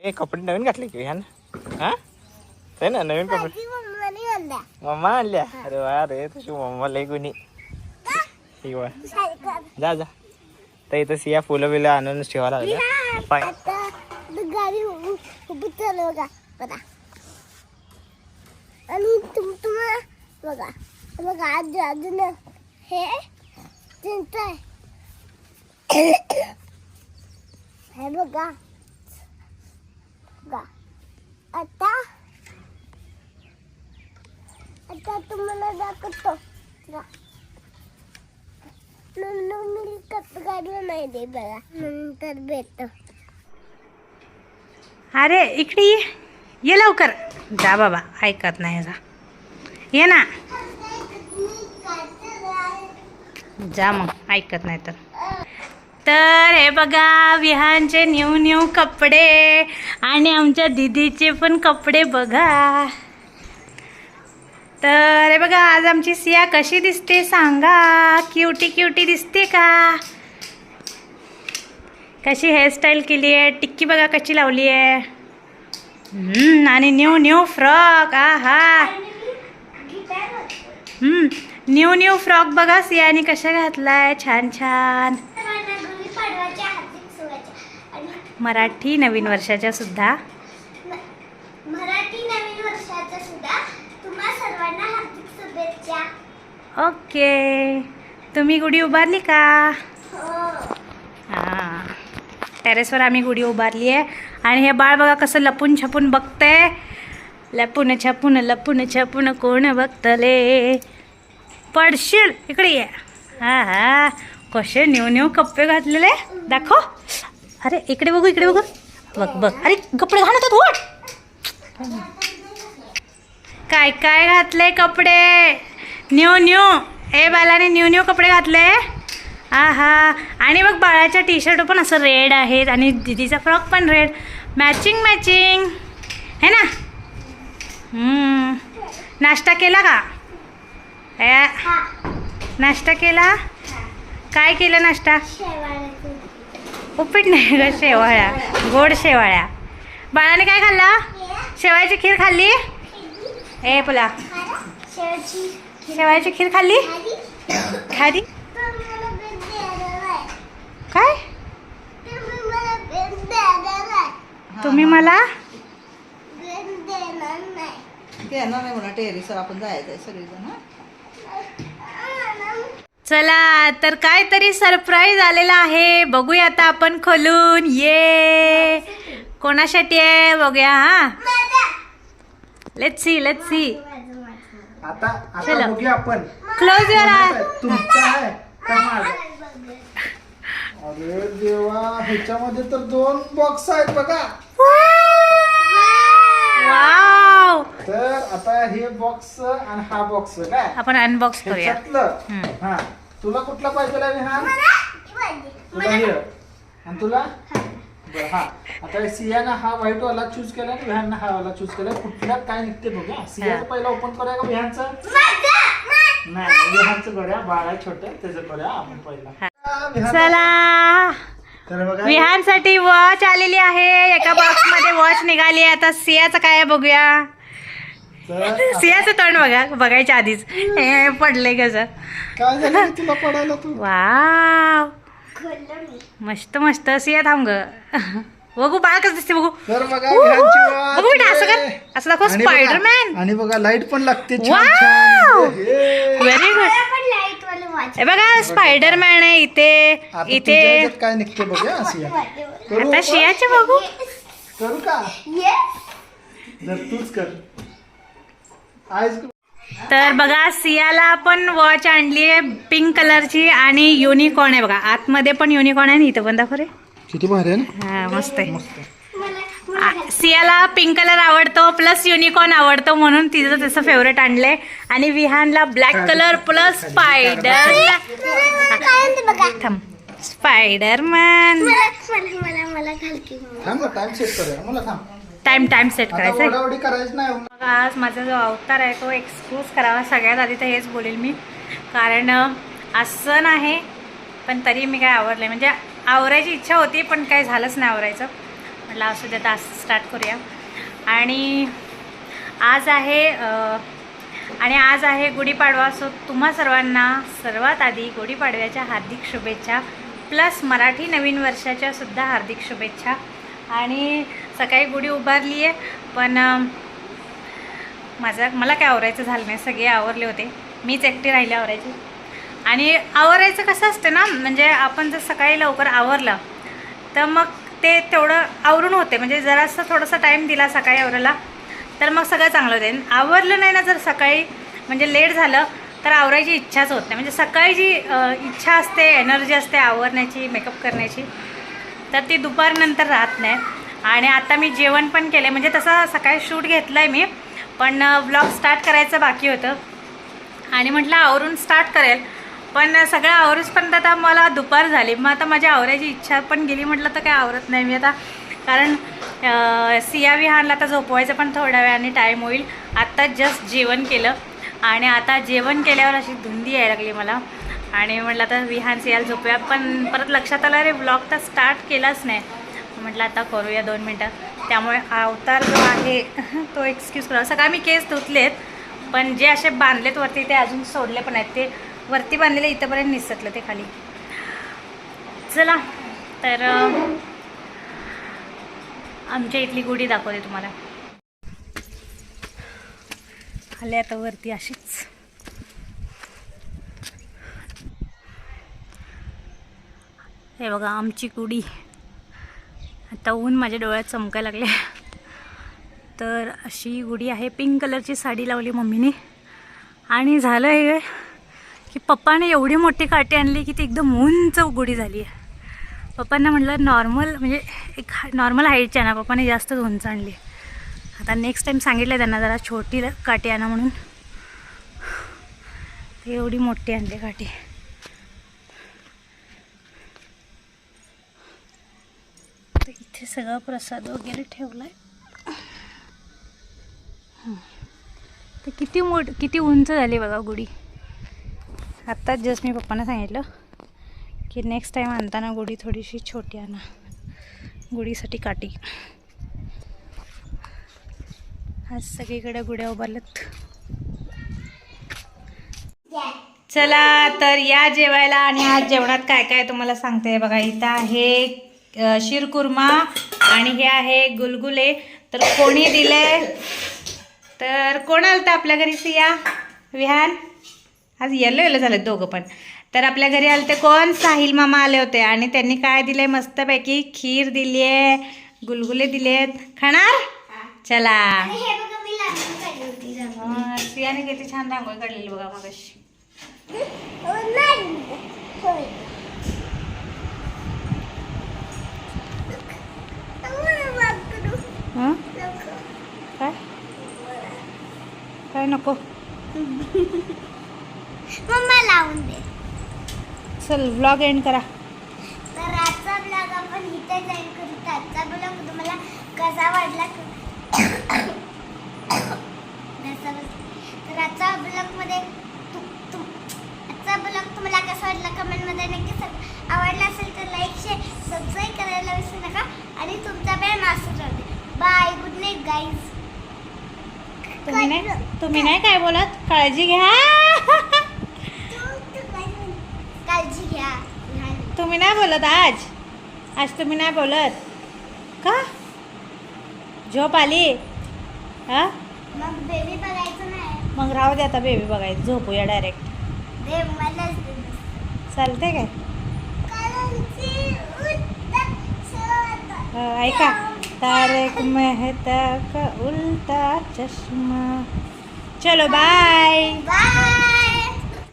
ए कपडे नवीन घातले की ह्यान? हा? आहे ना नवीन कपडे. ती मम्मा आणल्या. अरे वा रे तुझी मम्मा लय गुणी. जा जा. तर इथं सिया फुलं बिलं आणून ठेवा लागल्या पाय. आणि तुम तुम्हाला बघा. बघा आज अजून हे चिंता आहे. हे बघा. बघा. आता आता तुम्हाला दाखवतो. बघा. नंतर मी कप गाडीला नाही दे बघा. नंतर भेटतो. अरे इकडे ये. ये लवकर. जा बाबा ऐकत नाही जा. ये ना. जा मग ऐकत नाही तर. तर हे बघा विहानचे न्यू न्यू कपडे आणि आमच्या दिदीचे पण कपडे बघा. तर हे बघा आज आमची सिया कशी दिसते सांगा. क्युटी क्युटी दिसते का? कशी हेअरस्टाईल केली आहे? टिक्की बघा कशी लावली आहे. आणि न्यू न्यू फ्रॉक आ हा न्यू न्यू फ्रॉक बघा सियाने कशा घातला आहे छान छान. मराठी नवीन वर्षाच्या सुद्धा. मराठी नवीन वर्षाचा सुद्धा तुम्हा सर्वांना हार्दिक शुभेच्छा. ओके. तुम्ही गुढी उभारली का? हो. हां. टेरेसवर आम्ही गुढी उभारली आहे आणि हे बाळ बघा कसं लपून छपून बघतंय. लपून छपून लपून छपून कोण बघतले? पडशील इकडे ये. हा हा. कसे न्यू न्यू कप्पे घातलेले? दाखव. अरे इकडे बघू इकडे बघू. बघ बघ. अरे कपडे घालत वर काय काय घातले कपडे? न्यू न्यू ए बालाने न्यू न्यू कपडे घातले. आहा. आणि मग बाळाच्या टी शर्ट पण असं रेड आहेत आणि दिदीचा फ्रॉक पण रेड. Matching matching. है ना. नाश्ता केला का? नाश्ता केला? काय केलं नाश्ता? उपीट नाही ग शेवाळ्या. गोड शेवाळ्या. बाळाने काय खाल्ला? शेवाळ्याची खीर खाल्ली? ए पुला शेवची शेवाळ्याची खीर. खाल्ली? खाली. काय? तुम्ही मला? देणार नाही. येणार नाही म्हणा टेरिसवर आपण जायचं आहे सगळेजण हं? चला तर काहीतरी सरप्राईज आलेला आहे. बघूया आता आपण खोलून. ये. कोणासाठी आहे? बघूया हा. लेट्स सी लेट्स सी आता चलो. बघूया आपण. क्लोज युअर आय तुमचा आहे का माझा? अरे देवा ह्याच्यामध्ये तर दोन बॉक्स आहेत बघा. तर आता हे बॉक्स आणि हा बॉक्स काय? आपण अनबॉक्स करूया. ह्याच्यातलं. हा. हा. तुला कुठला पाहिजे विहान? तुला हे. आणि तुला? बरं हा. आता सियाना हा व्हाईट वाला चूज केला आणि विहाननं हा वाला चूज केला. कुठल्यात काय निघते बघूया. सियाचं पहिला ओपन करूया का विहानचं? नाही विहानचं करूया. बाळा छोट. त्याचं करूया आपण पहिला. हा, विहान. चला. तर बघा. विहानसाठी वॉच आलेली आहे. एका बॉक्समध्ये वॉच निघाली आहे. आता सियाचं काय आहे बघूया. सियाचं तोंड बघा बघायच्या आधीच. हे पडले कसं? काय झालं तुला पडायला तू? वाव. मस्त मस्त. सिया थांब ग. बघू बाळ कसं दिसते बघू. तर बघा बेटा, असं कर. असं दाखव, आणि बघा- Spiderman. आणि बघा लाइट पण लागते. छान हे. व्हेरी गुड पण लाइट वाले वाच हे बघा स्पायडरमॅन आहे इथे. आता तुझ्या इथे. ह्याच्यात काय निघते बघूया करू आता आपण? शियाचे बघू. करू का? येस जर तूच कर. तर बघा सियाला पण वॉच आणली आहे पिंक कलरची आणि युनिकॉर्न आहे बघा. आतमध्ये पण युनिकॉर्न आहे आणि इथं पण दाखव रे. किती भारी आहे ना? हा मस्त आहे. सियाला पिंक कलर आवडतो प्लस युनिकॉर्न आवडतो म्हणून तिचं त्याचं फेवरेट आणलंय. आणि विहानला ब्लॅक कलर प्लस स्पायडर म्हणते बघा थांब. स्पायडरमॅन मला मला मला मला घालकी थांब टाइम सेट करूया. मला थांब. टाइम टाइम सेट करायचा करायची नाही. मग आज माझा जो अवतार आहे तो एक्सक्यूज करावा. सगळ्यात आधी तर हेच बोलेल मी. कारण आज सण आहे पण तरी मी काय आवरलं म्हणजे आवरायची इच्छा होती पण काय झालंच नाही आवरायचं. म्हटलं असू द्या तास स्टार्ट करूया. आणि आज आहे आणि आज आहे गुढीपाडवा. सो तुम्हा सर्वांना सर्वात आधी गुढीपाडव्याच्या हार्दिक शुभेच्छा प्लस मराठी नवीन वर्षाच्या सुद्धा हार्दिक शुभेच्छा. आणि सकाळी गुढी उभारली आहे पण माझं मला काय आवरायचं झालं नाही सगळे आवरले होते. मीच एकटी राहिले आवरायची. आणि आवरायचं कसं असतं ना म्हणजे आपण जर सकाळी लवकर आवरलं तर मग ते तेवढं आवरून होते. म्हणजे जरासं थोडासा टाईम दिला सकाळी आवरायला तर मग सगळं चांगलं होते. आवरलं नाही ना जर सकाळी म्हणजे लेट झालं तर आवरायची इच्छाच होत नाही. म्हणजे सकाळी जी इच्छा असते एनर्जी असते आवरण्याची मेकअप करण्याची तर ती दुपारनंतर राहत नाही. आणि आता मी जेवण पण केलं म्हणजे तसं सकाळी शूट घेतलं आहे मी पण ब्लॉग स्टार्ट करायचं बाकी होतं. आणि म्हटलं आवरून स्टार्ट करेल. पण सगळं पण आता मला दुपार झाली. मग आता माझ्या आवरायची इच्छा पण गेली. म्हटलं तर काय आवरत नाही मी आता. कारण सिया विहानला आता झोपवायचं पण थोड्या वेळाने टाईम होईल. आत्ता जस्ट जेवण केलं. आणि आता जेवण केल्यावर अशी धुंदी यायला लागली मला. आणि म्हटलं आता विहान सियाला झोपूया. पण परत लक्षात आलं अरे ब्लॉग तर स्टार्ट केलाच नाही. म्हटलं आता करूया दोन मिनटं. त्यामुळे अवतार जो आहे तो एक्सक्यूज करा. सकाळ मी केस धुतलेत पण जे असे बांधलेत वरती ते अजून सोडले पण आहेत ते वरती बांधलेले इथंपर्यंत निसटलं ते खाली. चला तर आमच्या इथली गुढी दाखवते तुम्हाला. खाली आता वरती अशीच. हे बघा आमची गुढी. आता ऊन माझ्या डोळ्यात चमकायला लागले. तर अशी गुढी आहे पिंक कलरची साडी लावली मम्मीने. आणि झालं हे की पप्पाने एवढी मोठी काठी आणली की ती एकदम उंच गुढी झाली आहे. पप्पांना म्हटलं नॉर्मल म्हणजे एक नॉर्मल हाईटची आणा पप्पाने जास्तच उंच आणली. आता नेक्स्ट टाईम सांगितलं त्यांना जरा छोटी काठी आणा म्हणून. ते एवढी मोठी आणली काठी तर इथे सगळा प्रसाद वगैरे ठेवला आहे तर किती मोठ किती उंच झाली बघा गुढी? आत्ताच जस्ट मी पप्पांना सांगितलं की नेक्स्ट टाईम आणताना गुढी थोडीशी छोटी आणा. गुढीसाठी काटी आज सगळीकडे गुढ्या उभारल्यात. चला तर या जेवायला आणि आज जेवणात काय काय तुम्हाला सांगते बघा. इथं आहे शिरकुर्मा आणि हे आहे गुलगुले. तर कोणी दिले? तर कोण आलं तर आपल्या घरी सिया? विहान? आज येलो येलो झालं दोघं पण. तर आपल्या घरी आले ते कोण? साहिल मामा आले होते आणि त्यांनी काय दिले? मस्तपैकी खीर दिली आहे गुलगुले दिले आहेत खाणार? चला. सियाने किती छान रांगोळी काढलेली बघा मगाशी ओ, नाही. होय. आम्हाला वाग करू. हं? नको. काय काय नको. मम्मा लावून दे. चल व्लॉग एंड करा. तर आजचा ब्लॉग आपण इथे जॉईन करू. आजचा ब्लॉग तुम्हाला कसा वाटला कसा वाटला? तर आजचा ब्लॉगमध्ये तू तू आजचा ब्लॉग तुम्हाला कसा वाटला कमेंटमध्ये नक्की सांगा आवडला असेल तर लाईक शेअर सबस्क्राईब करायला विसरू नका आणि तुमचा वेळ मास्टर राहू दे बाय गुड नाईट गाईज तुम्ही नाही तुम्ही नाही काय? बोलत? काळजी घ्या. काळजी घ्या. तुम्ही नाही बोलत आज? आज तुम्ही नाही बोलत? का? झोप आली? हा? मग बेबी बघायचं नाही. मग राहू दे आता बेबी बघायचं. झोपूया डायरेक्ट चालते काय? ऐका. तारक मेहता का उल्टा चश्मा। चलो बाय बाय